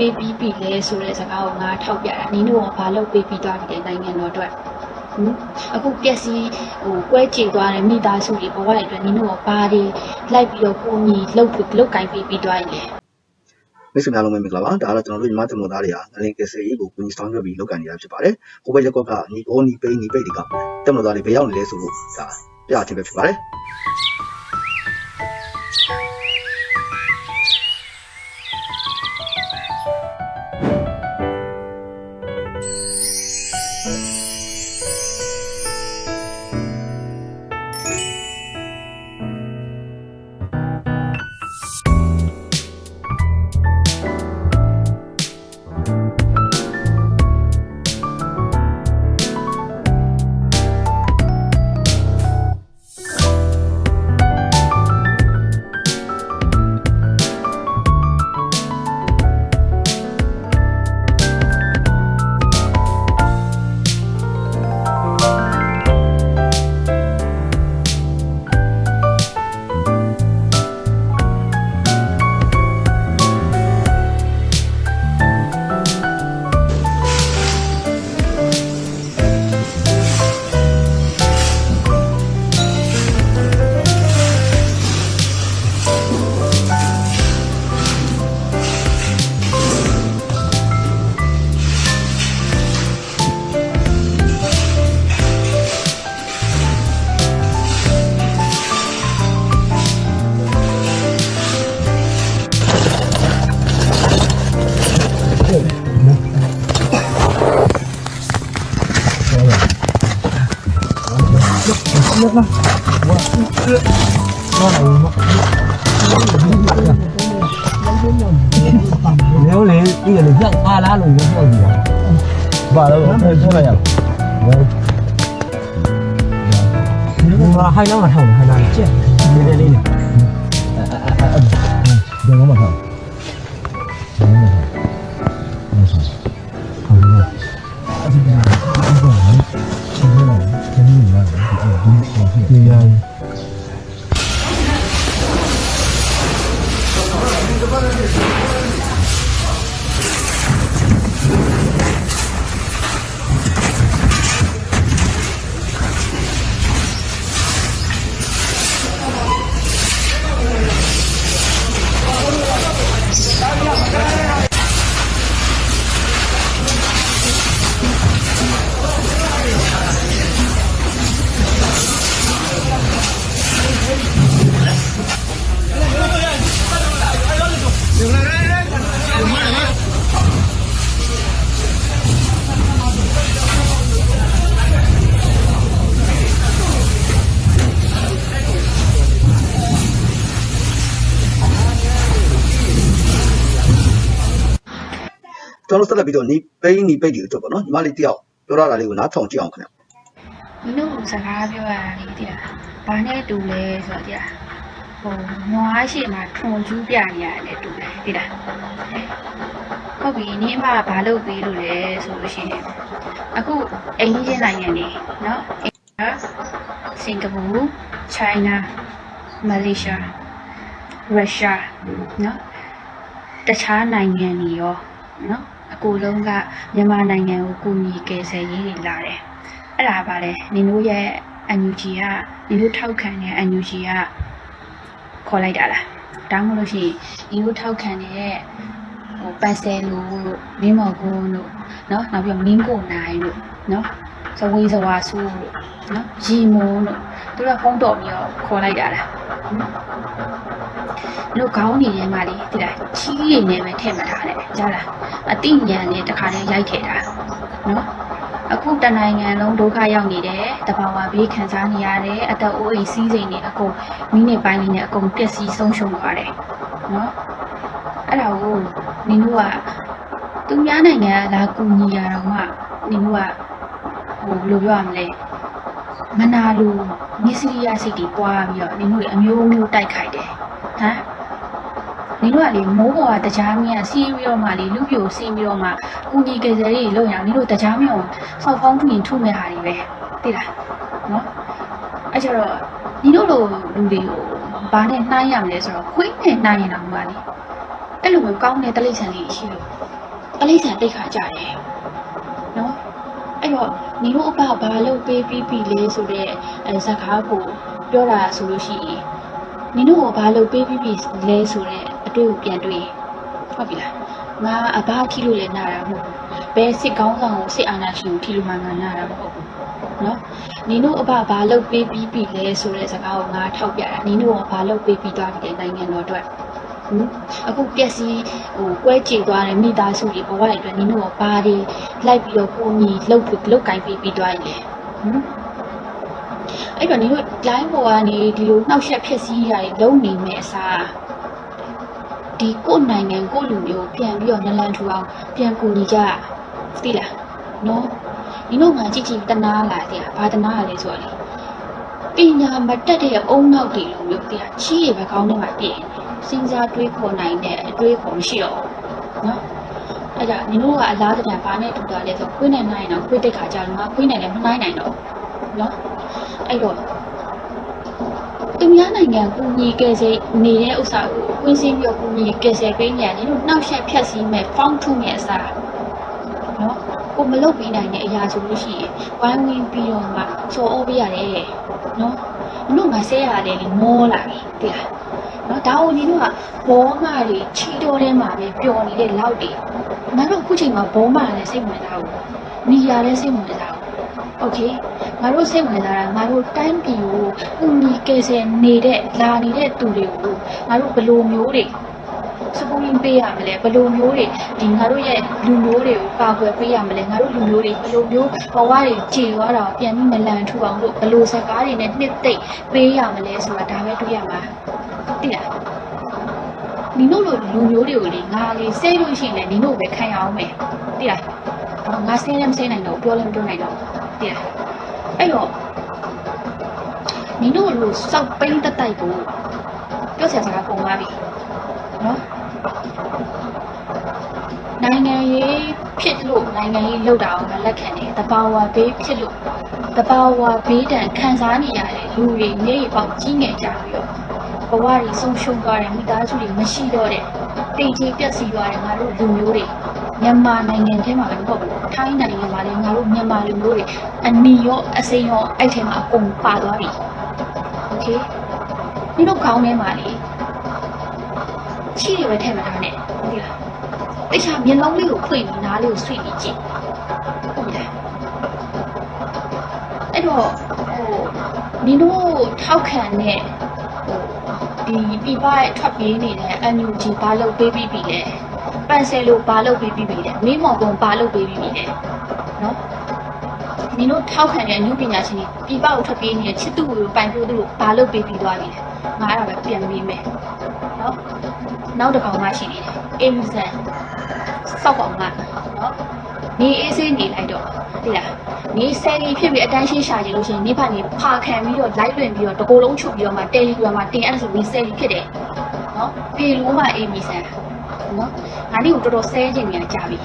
ပေးပြီးပြီလဲဆိုတဲ့စကားကိုငါထောက်ပြတာနင်တို့ကဘာလုပ်ပေးပြီးသွားပြီလဲနိုင်ငံတော်အတွက်ဟင်အခုပျက်စီးဟိုကွဲကြေသွားတဲ့မိသားစုတွေဘဝတွေအတွက်နင်တို့ကဘာတွေလိုက်ပြီးတော့ကိုကြီးလှုပ်လှုပ်ကင်ပေးပြီးသွားရင်လဲမိတ်ဆွေများလုံးပဲမင်္ဂလာပါဒါကတော့ကျွန်တော်တို့ညီမတမသားတွေဟာငလင်ကယ်ဆယ်ရေးကိုကိုကြီးဆောင်ရွက်ပြီးလုပ်ကိုင်နေတာဖြစ်ပါတယ်ဟိုဘက်ရက်ကွက်ကညီကိုညီပိန်းညီပိတ်တွေကတမသားတွေဘယ်ရောက်နေလဲဆိုဖို့ဒါပြအထင်ပဲဖြစ်ပါတယ် ရက်လားဝါနာနာဦးနော်လေလေဒီလေကြောက်ပါလားလို့ပြောကြည့်တာပါတော့ဆက်လိုက်ရအောင်ဘာဟိုင်းလောက်မှာထောက်နေဟိုင်းလောက်ကျက်လေးလေးလေးအဲအဲအဲဘယ်မှာမှာထောက် Ayan. Ayan. ကျွန်တော်တို့ဆက်လက်ပြီးတော့ညီပိန်းညီပိတ်တွေအတွက်ပေါ့နော်ညီမလေးတယောက်ပြောရတာလေးကိုနားထောင်ကြည့်အောင်ခင်ဗျနင်တို့စကားပြောရတာလေတိလားဘာနဲ့တူလဲဆိုတော့တိလားဟိုနွားရှိမှာထွန်ကျူးပြနေရတယ်လေတူတယ်တိလားဟုတ်ပြီနင်အမကဘာလုပ်ပေးလို့လဲဆိုလို့ရှိရင်အခုအိန္ဒိယနိုင်ငံနေနော်အိန္ဒိယစင်ကာပူချိုင်းနာမလေးရှားရုရှားနော်တခြားနိုင်ငံတွေရောနော် အကူလုံးကမြန်မာနိုင်ငံကိုကူညီကယ်ဆယ်ရေးတွေလာတယ်။အဲ့ဒါပါလေနင်တို့ရဲ့ NUG ကနင်တို့ထောက်ခံတဲ့ NUG ကခေါ်လိုက်တာလား။ဒါမှမဟုတ်ရှိနင်တို့ထောက်ခံတဲ့ဟိုပန်ဆယ်လိုတို့မင်းမော်ကိုတို့နော်နောက်ပြီးမင်းကိုနိုင်တို့နော်ဇဝေးဇဝါဆူတို့နော်ရီမွန်တို့သူတို့ကဖုန်းတော်ပြီးတော့ခေါ်လိုက်တာလား။လို့ခေါင်းနေထဲမှာလေဒီလားချီးရည်နေပဲထည့်မထားနဲ့ကြားလား အတိညာနဲ့တခါတည်းရိုက်ထည့်တာနော်အခုတနိုင်ငံလုံးဒုက္ခရောက်နေတယ်တဘာဝဘေးခံစားနေရတယ်အသက်အိုးအိမ်စီးစိမ်တွေအကုန်မိနစ်ပိုင်းလေးနဲ့အကုန်ပျက်စီးဆုံးရှုံးသွားတယ်နော်အဲ့ဒါကိုနင်တို့ကသူများနိုင်ငံကလာကူညီရတော့မှနင်တို့ကဟိုဘယ်လိုပြောရမလဲမနာလိုမြစ်စီရစိတ်တွေပွားပြီးတော့နင်တို့အမျိုးမျိုးတိုက်ခိုက်တယ်ဟမ် နင်တို့ကလေမိုးပေါ်ကတရားမင်းကစီးပြီးတော့မှလေလူပြိုစီးပြီးတော့မှကူညီကြစရေးလုပ်ရအောင်နင်တို့တရားမင်းကိုစောက်ဖောင်းထွင်ထုမဲ့ဟာတွေပဲသိလားနော်အဲ့ကြတော့ညီတို့လိုလူတွေကိုဘာနဲ့နှိုင်းရမလဲဆိုတော့ခွေးနဲ့နှိုင်းရင်တော့မှလေအဲ့လိုမျိုးကောင်းတဲ့တလိษံလေးရှိလို့အလိမ့်ဆန်တိတ်ခါကြတယ်နော်အဲ့တော့ညီတို့အဖဘာလုပ်ပေးပြီးပြီလဲဆိုတော့အဲဇက်ကားကိုပြောတာဆိုလို့ရှိရင်ညီတို့ကဘာလုပ်ပေးပြီးပြီလဲဆိုတော့ အတွေ့ကိုပြန်တွေ့ဟုတ်ပြီလားငါအဘထီလို့လည်းနာတာမဟုတ်ဘူးဘယ်စစ်ကောင်းဆောင်ကိုစစ်အာဏာရှင်ကိုထီလို့မှငါနာတာမဟုတ်ဘူးနော်ညီတို့အဘဘာလုပ်ပေးပြီးပြီလဲဆိုတဲ့စကားကိုငါထောက်ပြတာညီတို့ကဘာလုပ်ပေးပြီးသွားပြီလဲနိုင်ငံတော်အတွက်ဟင်အခုပျက်စီးဟိုကွဲကြေသွားတဲ့မိသားစုတွေဘဝတွေအတွက်နင်တို့ကဘာတွေလိုက်ပြီးတော့ကိုကြီးလှုပ်လှုပ်ကင်ပြီးပြီးသွားရင်လေဟင်အဲ့တော့နင်တို့ line ပေါ်ကနေဒီလိုနှောက်ယှက်ဖြစ်စည်းရတွေလုံးနေမယ်အစား ဒီကိုယ့်နိုင်ငံကိုယ့်လူမျိုးပြန်ပြီးတော့နလန်ထူအောင်ပြန်ကူညီကြသိလားနော်နင်တို့ငါကြည့်ကြည့်တနာလာတဲ့ဘာတနာလဲဆိုတော့လေပညာမတက်တဲ့အုံနောက်တွေလိုမျိုးတရားချီးရပဲကောင်းနေမှာပြည့်နေစဉ်းစားတွေးခေါ်နိုင်တဲ့အတွေးခေါ်မရှိတော့ဘူးနော်အဲ့ဒါနင်တို့ကအလားတန်ဘာနဲ့တူတာလဲဆိုခွေးနဲ့နိုင်တော့ခွေးတိတ်ခါကြတော့ငါခွေးနဲ့လည်းမနိုင်နိုင်တော့ဘူးနော်အဲ့တော့ သူများနိုင်ငံကူညီကယ်ဆယ်နေတဲ့ဥစ္စာကိုကွင်းစင်းပြီးတော့ကူညီကယ်ဆယ်ပေးနေရတယ်တို့နှောက်ယှက်ဖြတ်စည်းမဲ့ဖောင်းထုမဲ့အစားနော်ကိုမလုပ်ပေးနိုင်တဲ့အရာဆိုလို့ရှိရင်ဝိုင်းဝန်းပြီးတော့မှစော်ဩပေးရတယ်နော်တို့ငါဆဲရတယ်လေမောလာပြီတိလားနော်ဒါအောင်ဒီတို့ကဘောမတွေချီတော်ထဲမှာပဲပျော်နေတဲ့လောက်တွေငါတို့အခုချိန်မှာဘောမလည်းစိတ်ဝင်စားဘူးနီယာလည်းစိတ်ဝင်စားဘူးโอเค ငါတို့စိတ်ဝင်စားတာငါတို့တိုင်းပြည်ကိုဥညီကယ်ဆယ်နေတဲ့လာနေတဲ့သူတွေကိုငါတို့ဘယ်လိုမျိုးတွေစပူရင်းပေးရမလဲဘယ်လိုမျိုးတွေဒီငါတို့ရဲ့လူမျိုးတွေကိုကာကွယ်ပေးရမလဲငါတို့လူမျိုးတွေဘယ်လိုမျိုးဘဝတွေကြည်သွားတာကိုပြန်ပြီးမလန်ထူအောင်လို့ဘယ်လိုစကားတွေနဲ့နှစ်သိမ့်ပေးရမလဲဆိုတာဒါပဲတွေ့ရမှာတိလားနင်တို့လိုလူမျိုးတွေကိုလေငါလေဆဲလို့ရှိရင်လည်းနင်တို့ပဲခံရအောင်မယ်တိလားအော်ငါဆဲလည်းမဆဲနိုင်တော့ဘူးပြောလည်းမပြောနိုင်တော့ဘူးတိလား အဲ့တော့နင်တို့လိုစောက်ပိန်းတက်တိုက်ကိုပြောစရာစကားပုံသွားပြီနော်နိုင်ငံရေးဖြစ်လို့နိုင်ငံရေးလောက်တာအောင်ငါလက်ခံတယ်တဘာဝဘေးဖြစ်လို့တဘာဝဘေးတန်ခံစားနေရတဲ့လူတွေမျက်ရည်ပေါက်ကြီးငယ်ကြပြီးတော့ဘဝတွေဆုံးရှုံးသွားတဲ့မိသားစုတွေမရှိတော့တဲ့တိတ်ကြီးပြက်စီးသွားတဲ့ငါတို့လူမျိုးတွေ မြန်မာနိုင်ငံထဲမှာလည်းမဟုတ်ဘူးထိုင်းနိုင်ငံမှာလည်းငါတို့မြန်မာလူမျိုးတွေအနီရောအစိမ်းရောအဲ့ထဲမှာအကုန်ပါသွားပြီโอเคဒီတော့ခေါင်းထဲမှာလေချီတွေပဲထည့်မထားနဲ့ဟုတ်လားတခြားမျက်လုံးလေးကိုဖွင့်ပြီးနားလေးကိုဆွေ့ပြီးကြည့်ဟုတ်ပြီလားအဲ့တော့ဟိုဒီတို့ထောက်ခံတဲ့ဟိုဒီပြပရဲ့ထွက်ပြေးနေတဲ့ NUG ဘာလုပ်ပေးပြီးပြီလဲ ပန်ဆယ်လို့ဘာလုပ်ပေးပြီးပြီလဲမင်းမော်ကုံဘာလုပ်ပေးပြီးပြီလဲနော်ဒီတို့ထောက်ခံတဲ့အမှုပညာရှင်တွေပြပကိုထွက်ပြေးနေတဲ့ချစ်သူကိုပိုင်ဖို့သူတို့ဘာလုပ်ပေးပြီးသွားပြီလဲငါအဲ့ဒါပဲပြန်ပြီးမယ်နော်နောက်တစ်ကောင်မှရှိနေတယ်အင်းဆန်စောက်ကောင်ကနော်နေအေးဆေးနေလိုက်တော့သိလားနေဆယ်ကြီးဖြစ်ပြီးအတန်းရှင်းရှာကြည့်လို့ရှိရင်နေဖာနေဖာခံပြီးတော့လိုက်လွင်ပြီးတော့တကိုယ်လုံးချုပ်ပြီးတော့မှတယ်လီဂရမ်မှာတင်အဲ့ဒါဆိုပြီးဆယ်ကြီးဖြစ်တယ်နော်ဖေလိုမှအေးမီဆန်နော် ငါနေကိုတော်တော်ဆဲခြင်းနေကြပြီ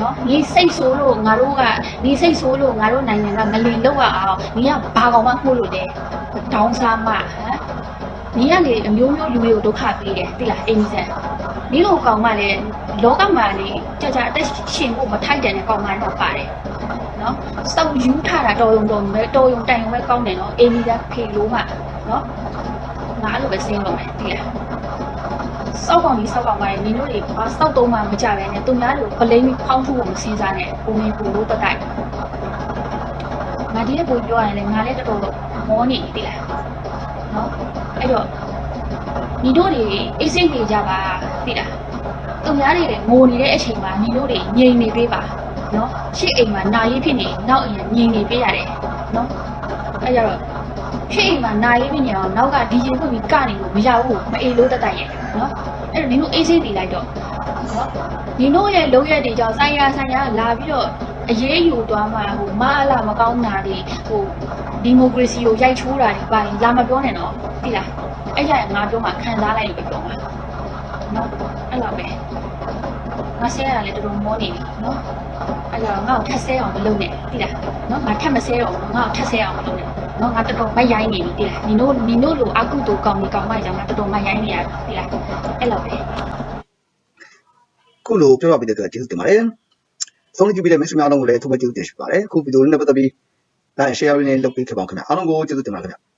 နော်နေစိတ်ဆိုးလို့ငါတို့ကနေစိတ်ဆိုးလို့ငါတို့နိုင်ငံကငလင်လောက်ရအောင်နေကဘာကောင်မှမှုလို့လဲတောင်းစားမှဟမ်နေကလေအမျိုးမျိုးလူတွေကိုဒုက္ခပေးတယ်သိလားအေးမီဆန်ဒီလိုကောင်မှလည်းလောကမှာလေကြာကြာအသက်ရှင်ဖို့မထိုက်တယ်တဲ့ကောင်မှတော့ပါတယ်နော်စောက်ယူထားတာတော်ရုံတော်ပဲတော်ရုံတိုင်ရုံပဲကောင်းတယ်နော်အေးမီကဖေလို့မှနော်ငါလိုပဲစင်းလို့မယ်သိလား စောက်ကောင်ကြီးစောက်ကောင်ကလည်းနင်တို့တွေဘာစောက်တော့မှမကြပဲနဲ့သူများတွေကိုပလိမ့်ပြီးဖောင်းထုဖို့မစင်းစားနဲ့ကိုမင်းပူလို့တက်တိုက်ငါဒီရဲ့ကိုပြောရရင်လည်းငါလည်းတော်တော်မောနေသိလားနော်အဲ့တော့ညီတို့တွေအိတ်စိတ်နေကြပါသိလားသူများတွေငိုနေတဲ့အချိန်မှာညီတို့တွေငြိမ်နေပေးပါနော်ရှေ့အိမ်မှာနာရေးဖြစ်နေနောက်အိမ်ကငြိမ်နေပေးရတယ်နော်အဲ့ကြတော့ရှေ့အိမ်မှာနာရေးဖြစ်နေအောင်နောက်ကဒီဂျေဖွင့်ပြီးကနေလို့မရဘူးမအေးလို့တတ်တတ်ရဲ့နော် အဲ့တော့ညီတို့အိတ်စိတ်နေလိုက်တော့နော်ညီတို့ရဲ့လုံးရက်တွေကြောင့်ဆိုင်ရာဆိုင်ရာလာပြီးတော့အရေးယူသွားမှဟိုမအလာမကောင်းတာတွေဟိုဒီမိုကရေစီကိုရိုက်ချိုးတာတွေပါရင်လာမပြောနဲ့နော်သိလားအဲ့ကြရင်ငါပြောမှခံစားလိုက်လို့ပြောမှာနော်အဲ့လောက်ပဲငါဆဲရတာလည်းတော်တော်မောနေပြီနော် အဲ့တော့ငါ့ကိုထက်ဆဲအောင်မလုပ်နဲ့သိလားနော်ငါထက်မဆဲတော့ဘူးငါ့ကိုထက်ဆဲအောင်မလုပ်နဲ့နော်ငါတော်တော်မိုက်ရိုင်းနေပြီသိလားနင်တို့နင်တို့လိုအကုတူကောင်းနေကောင်းမှကြောင့်ငါတော်တော်မိုက်ရိုင်းနေရပြီသိလားအဲ့လောက်ပဲခုလိုပြောပြပေးတဲ့အတွက်ကျေးဇူးတင်ပါတယ်ဆုံးဖြတ်ပြီးတဲ့မိတ်ဆွေများအားလုံးကိုလည်းထိုးပဲကျေးဇူးတင်ရှိပါတယ်အခုဗီဒီယိုလေးနဲ့ပတ်သက်ပြီး like share လေးနဲ့လုပ်ပေးခဲ့ပါဦးခင်ဗျာအားလုံးကိုကျေးဇူးတင်ပါတယ်ခင်ဗျာ